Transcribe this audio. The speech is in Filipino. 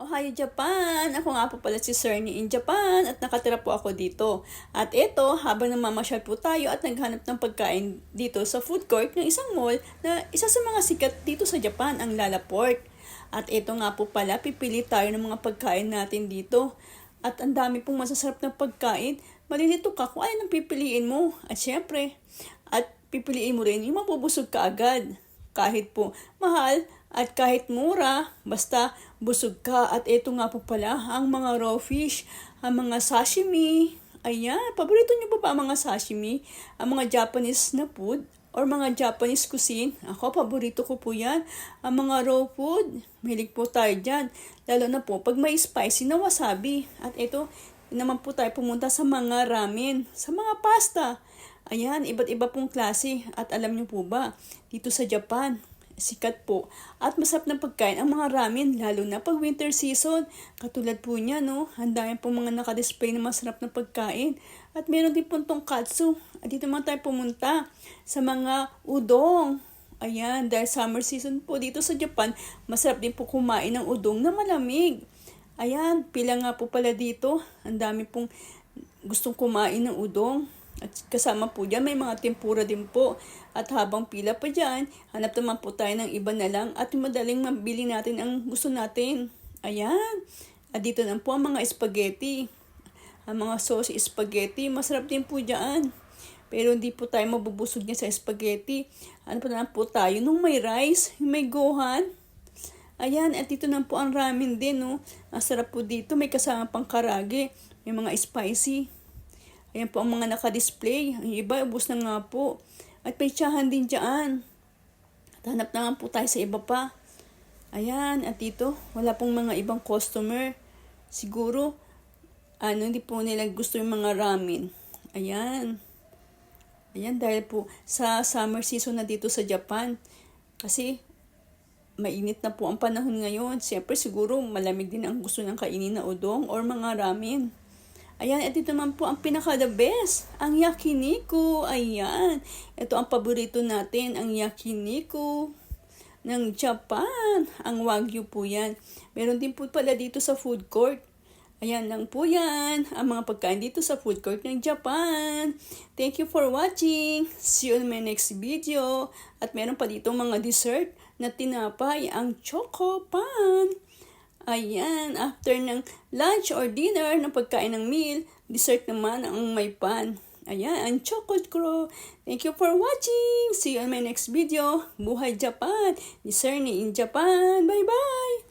Ohio, Japan! Ako nga po pala si Cerny in Japan at nakatira po ako dito. At ito, habang namamasyal po tayo at naghanap ng pagkain dito sa food court ng isang mall na isa sa mga sikat dito sa Japan, ang Lalaport. At ito nga po pala, pipili tayo ng mga pagkain natin dito. At ang dami pong masasarap na pagkain. Malilito ka kung alin ang pipiliin mo. At syempre, at pipiliin mo rin yung mabubusog ka agad. Kahit po mahal at kahit mura, basta busog ka. At ito nga po pala, ang mga raw fish, ang mga sashimi. Ayan, paborito niyo pa ba ang mga sashimi? Ang mga Japanese na food or mga Japanese cuisine. Ako, paborito ko po yan. Ang mga raw food, mahilig po tayo dyan. Lalo na po, pag may spicy na wasabi. At ito, naman po tayo pumunta sa mga ramen, sa mga pasta. Ayan, iba't iba pong klase. At alam niyo po ba, dito sa Japan, sikat po. At masarap na pagkain ang mga ramen, lalo na pag winter season. Katulad po niya, no? Dami po mga nakadisplay na masarap na pagkain. At meron din po tongkatsu. At dito naman tayo pumunta sa mga udong. Ayan, dahil summer season po dito sa Japan, masarap din po kumain ng udong na malamig. Ayan, pila nga po pala dito. Ang dami pong gustong kumain ng udong. At kasama po dyan, may mga tempura din po. At habang pila pa dyan, hanap naman po tayo ng iba na lang at madaling mabili natin ang gusto natin. Ayan. At dito na po ang mga spaghetti. Ang mga sauce spaghetti, masarap din po dyan. Pero hindi po tayo mabubusog niya sa spaghetti. Ano pa na po tayo nung may rice, may gohan. Ayan, at dito na po ang ramen din, no. Masarap po dito, may kasama pang karage, may mga spicy. Ayan po ang mga nakadisplay. Ang iba, ubos na nga po. At tsahan din dyan. At hanap na nga po tayo sa iba pa. Ayan, at dito, wala pong mga ibang customer. Siguro, ano, hindi po nila gusto yung mga ramen. Ayan. Ayan, dahil po sa summer season na dito sa Japan. Kasi, mainit na po ang panahon ngayon. Siyempre, siguro malamig din ang gusto ng kainin na udong or mga ramen. Ayan, at ito naman po ang pinaka-the best, ang yakiniku. Ayan, ito ang paborito natin, ang yakiniku ng Japan. Ang wagyu po yan. Meron din po pala dito sa food court. Ayan lang po yan, ang mga pagkain dito sa food court ng Japan. Thank you for watching. See you in my next video. At meron pa dito mga dessert na tinapay, ang choco pan. Ayan, after ng lunch or dinner ng pagkain ng meal, dessert naman ang may pan. Ayan, ang chocolate crow. Thank you for watching. See you in my next video. Buhay Japan. Discerning in Japan. Bye-bye.